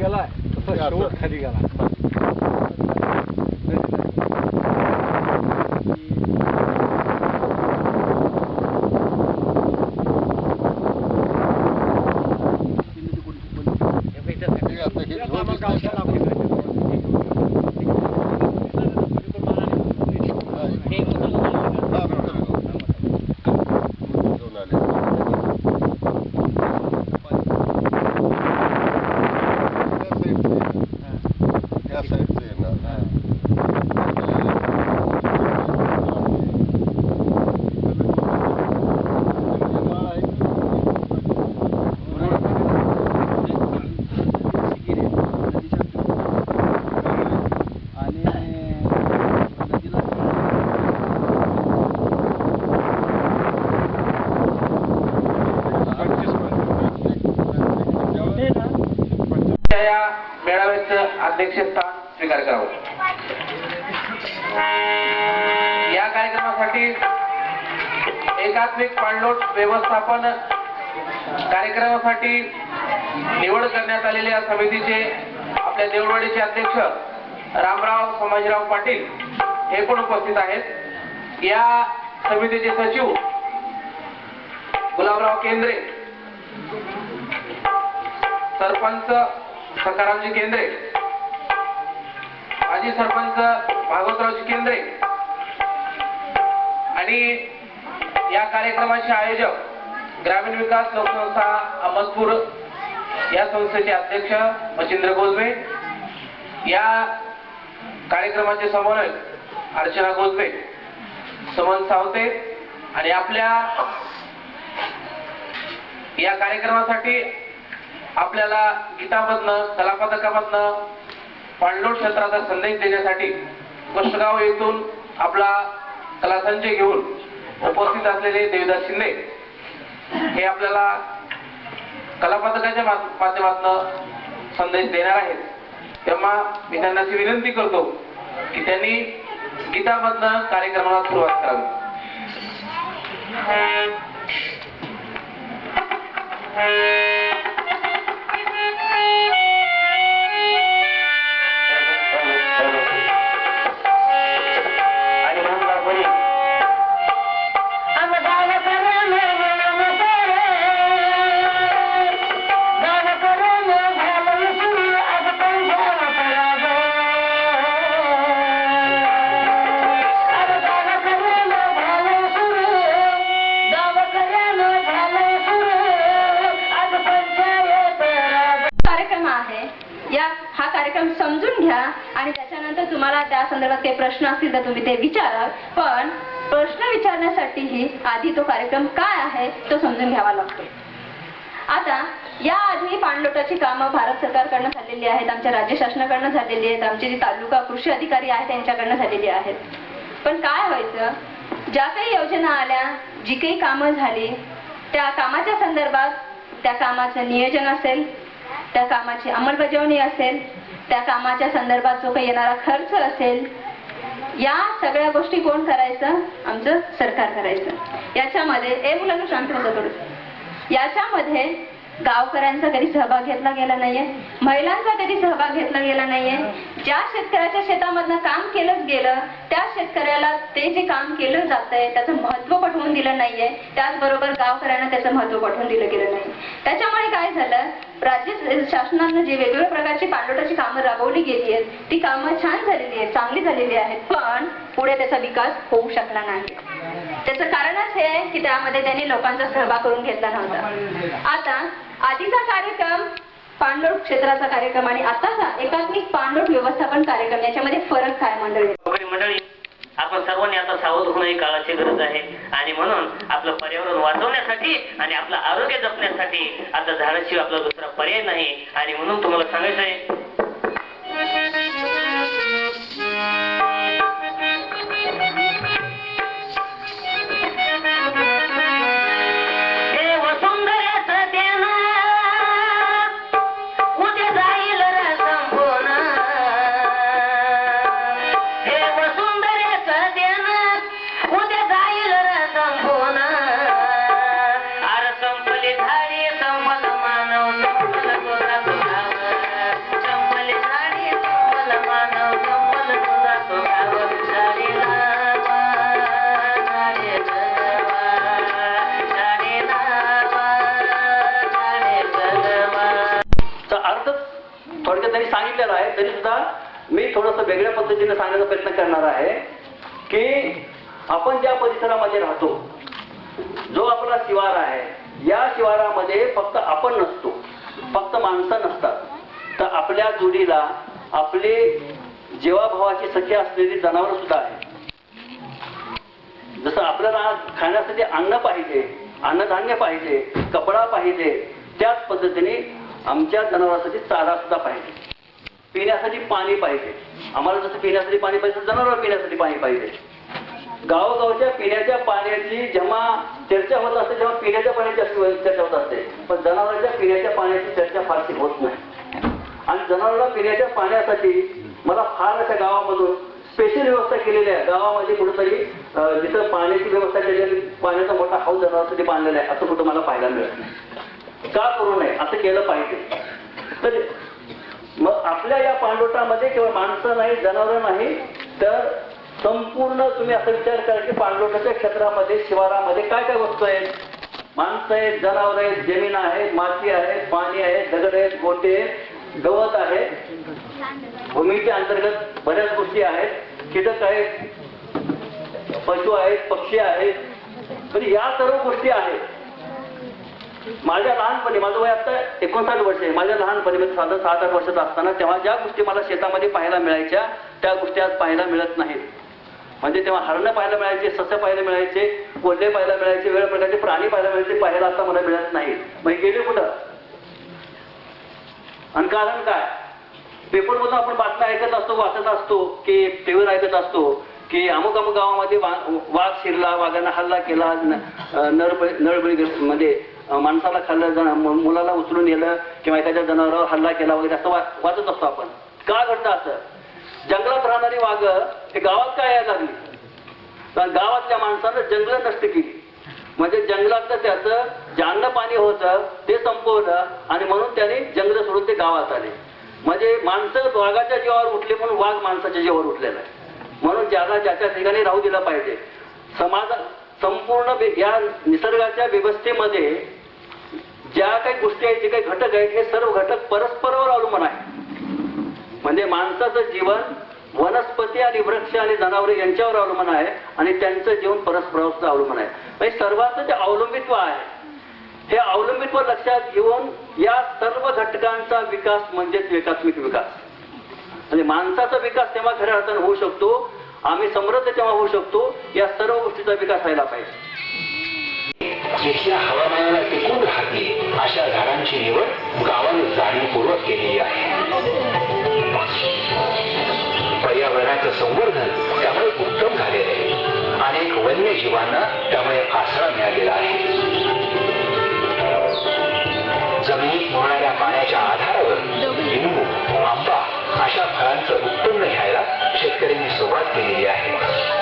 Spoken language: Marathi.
गेला तसा शेवट खाली गेला त्या साईडचं येणार या मेळाव्याचं अध्यक्षस्थान स्वीकार करावं. या कार्यक्रमासाठी एकात्मिक पाणलोट व्यवस्थापन कार्यक्रमासाठी निवड करण्यात आलेल्या समितीचे आपल्या देवळवाडीचे अध्यक्ष रामराव संभाजीराव पाटील हे पण उपस्थित आहेत. या समितीचे सचिव गुलाबराव केंद्रे सरपंच सकारामजी केंद्रे माजी सरपंच भागवतरावजी केंद्रे आणि या कार्यक्रमाचे आयोजक ग्रामीण विकास लोकसंस्था अहमदपूर या संस्थेचे अध्यक्ष मच्छिंद्र गोजबे या कार्यक्रमाचे समन्वयक अर्चना गोजबे समन सावते आणि आपल्या या कार्यक्रमासाठी आपल्याला गीतामधनं कलापथकामधनं पाणलोट क्षेत्राचा संदेश देण्यासाठी कष्टगाव येथून आपला कलासंचय घेऊन उपस्थित असलेले देवदास शिंदे हे आपल्याला कलापथकाच्या माध्यमातून संदेश देणार आहेत. तेव्हा मी त्यांना अशी विनंती करतो की त्यांनी गीतामधनं कार्यक्रमाला सुरुवात करावी. या हा कार्यक्रम समजून घ्या आणि त्याच्यानंतर तुम्हाला त्या संदर्भात काही प्रश्न असतील तर तुम्ही ते विचारा पण प्रश्न विचारण्यासाठीही आधी तो कार्यक्रम काय आहे तो समजून घ्यावा लागतो. आता या आधी पाणलोटाची कामं भारत सरकारकडनं झालेली आहेत आमच्या राज्य शासनाकडनं झालेली आहेत आमचे जे तालुका कृषी अधिकारी आहेत त्यांच्याकडनं झालेली आहेत. पण काय व्हायचं? ज्या काही योजना आल्या जी काही कामं झाली त्या कामाच्या संदर्भात त्या कामाचं नियोजन असेल त्या कामाची अंमलबजावणी असेल त्या कामाच्या संदर्भात जो काही येणारा खर्च असेल या सगळ्या गोष्टी कोण करायचं? आमचं सरकार करायचं. याच्यामध्ये ए मुलांना शांत याच्यामध्ये गावकऱ्यांचा कधी सहभाग घेतला गेला नाहीये महिलांचा कधी सहभाग घेतला गेला नाहीये. ज्या शेतकऱ्याच्या शेतामधनं काम केलंच गेलं त्या शेतकऱ्याला ते जे काम केलं जातंय त्याचं महत्त्व पटवून दिलं नाहीये. त्याचबरोबर गावकऱ्यांना त्याचं महत्त्व पटवून दिलं गेलं नाही. त्याच्यामुळे काय झालं? राज्य शासनानं जी वेगवेगळ्या प्रकारची पाणलोटाची कामं राबवली गेली आहेत ती कामं छान झालेली आहेत चांगली झालेली आहेत पण पुढे त्याचा विकास होऊ शकला नाही. त्याचं कारणच हे आहे की त्यामध्ये त्यांनी लोकांचा सहभाग करून घेतला नव्हता. आता आधीचा कार्यक्रम पाणलोट क्षेत्राचा कार्यक्रम आणि आताचा एकात्मिक पाणलोट व्यवस्थापन कार्यक्रम याच्यामध्ये फरक काय मंडळी? मंडळी आपण सर्वांनी आता सावध होणं ही काळाची गरज आहे. आणि म्हणून आपलं पर्यावरण वाचवण्यासाठी आणि आपलं आरोग्य जपण्यासाठी आता झाडाशिवाय आपला दुसरा पर्याय नाही. आणि म्हणून तुम्हाला सांगायचं आहे तरी सुद्धा मी थोडंसं वेगळ्या पद्धतीने सांगण्याचा प्रयत्न करणार आहे की आपण ज्या परिसरामध्ये राहतो जो आपला शिवार आहे या शिवारामध्ये फक्त आपण नसतो फक्त माणसं नसतात. तर आपल्या जोडीला आपले जीवाभावाची सखी असलेली जनावर सुद्धा आहे. जसं आपल्याला खाण्यासाठी अन्न पाहिजे अन्नधान्य पाहिजे कपडा पाहिजे त्याच पद्धतीने आमच्या जनावरांसाठी चारा सुद्धा पाहिजे. पिण्यासाठी पाणी पाहिजे. आम्हाला जसं पिण्यासाठी पाणी पाहिजे जनावर पिण्यासाठी पाणी पाहिजे. गावोगावच्या पिण्याच्या पाण्याची जेव्हा चर्चा होत असते तेव्हा पिण्याच्या पाण्याची अशी चर्चा होत असते. पण जनावरांच्या पिण्याच्या पाण्याची चर्चा फारशी होत नाही. आणि जनावरांना पिण्याच्या पाण्यासाठी मला फार अशा गावामधून स्पेशल व्यवस्था केलेली आहे गावामध्ये कुठेतरी जिथं पाण्याची व्यवस्था केलेली पाण्याचा मोठा हाऊस जनावरांसाठी बांधलेला आहे असं कुठं मला पाहायला मिळत का करू नये? असं केलं पाहिजे. तर मग आपल्या या पांडोटामध्ये केवळ माणसं नाही जनावरं नाही तर संपूर्ण तुम्ही असा विचार करा की पांडोटाच्या क्षेत्रामध्ये शिवारामध्ये काय काय वस्तू आहेत? माणसं आहेत जनावर आहेत जमीन आहे माती आहे पाणी आहे दगड आहेत गोटे आहेत गवत आहे. भूमीच्या अंतर्गत बऱ्याच गोष्टी आहेत. कीटक आहेत पशु आहेत पक्षी आहेत. म्हणजे या सर्व गोष्टी आहेत. माझ्या लहानपणी माझं वय आता एकोणसाठ वर्ष आहे. माझ्या लहानपणी म्हणजे साधारण सात आठ वर्षाचा असताना तेव्हा ज्या गोष्टी मला शेतामध्ये पाहायला मिळायच्या त्या गोष्टी आज पाहायला मिळत नाहीत. म्हणजे तेव्हा हरणं पाहायला मिळायचे ससं पाहायला मिळायचे कोल्हे पाहायला मिळायचे वेगळ्या प्रकारचे प्राणी पाहायला मिळायचे पाहायला आता मला मिळत नाही मग गेले कुठं? आणि कारण काय? पेपरमधून आपण बातम्या ऐकत असतो वाचत असतो की टीव्हीवर ऐकत असतो की अमुक अमुक गावामध्ये वा- वाघ शिरला वाघानं हल्ला केला नळबळी नळबळी मध्ये म्हणजे माणसाला खाल्लं जण मुलाला उचलून नेलं किंवा एखाद्या जनावरावर हल्ला केला वगैरे असं वा- वाचत असतो आपण. का घडतं असं? जंगलात राहणारी वाघ हे गावात काय यायला लागली? तर गावातल्या माणसानं जंगल नष्ट केली. म्हणजे जंगलातलं त्याचं ज्यानं पाणी होतं ते संपवलं आणि म्हणून त्याने जंगल सोडून ते गावात आले. म्हणजे माणसं वाघाच्या जीवावर उठले म्हणून वाघ माणसाच्या जीवावर उठलेला आहे. म्हणून ज्याला ज्याच्या ठिकाणी राहू दिलं पाहिजे. समाज संपूर्ण बे- या निसर्गाच्या व्यवस्थेमध्ये ज्या काही गोष्टी आहेत जे काही घटक आहेत हे सर्व घटक परस्परावर अवलंबून आहे म्हणजे माणसाचं जीवन वनस्पती आणि वृक्ष आणि जनावरे यांच्यावर अवलंबून आहे आणि त्यांचं जीवन परस्परावर सुद्धा अवलंबून आहे. म्हणजे सर्वांचं जे अवलंबित्व आहे हे अवलंबित्व लक्षात घेऊन या सर्व घटकांचा विकास म्हणजेच एकात्मिक विकास. म्हणजे माणसाचा विकास तेव्हा खऱ्या अर्थानं होऊ शकतो आम्ही समृद्ध तेव्हा होऊ शकतो या सर्व गोष्टीचा विकास व्हायला पाहिजे. जिथल्या हवामानाला टिकून राहतील अशा झाडांची निवड गावानं जाणीवपूर्वक केलेली आहे. पर्यावरणाचं संवर्धन त्यामुळे उत्तम झालेलं आहे. अनेक वन्यजीवांना त्यामुळे आसरा मिळालेला आहे. जमिनीत होणाऱ्या पाण्याच्या आधारावर लिंबू आंबा अशा फळांचं उत्पन्न घ्यायला शेतकऱ्यांनी सुरुवात केलेली आहे.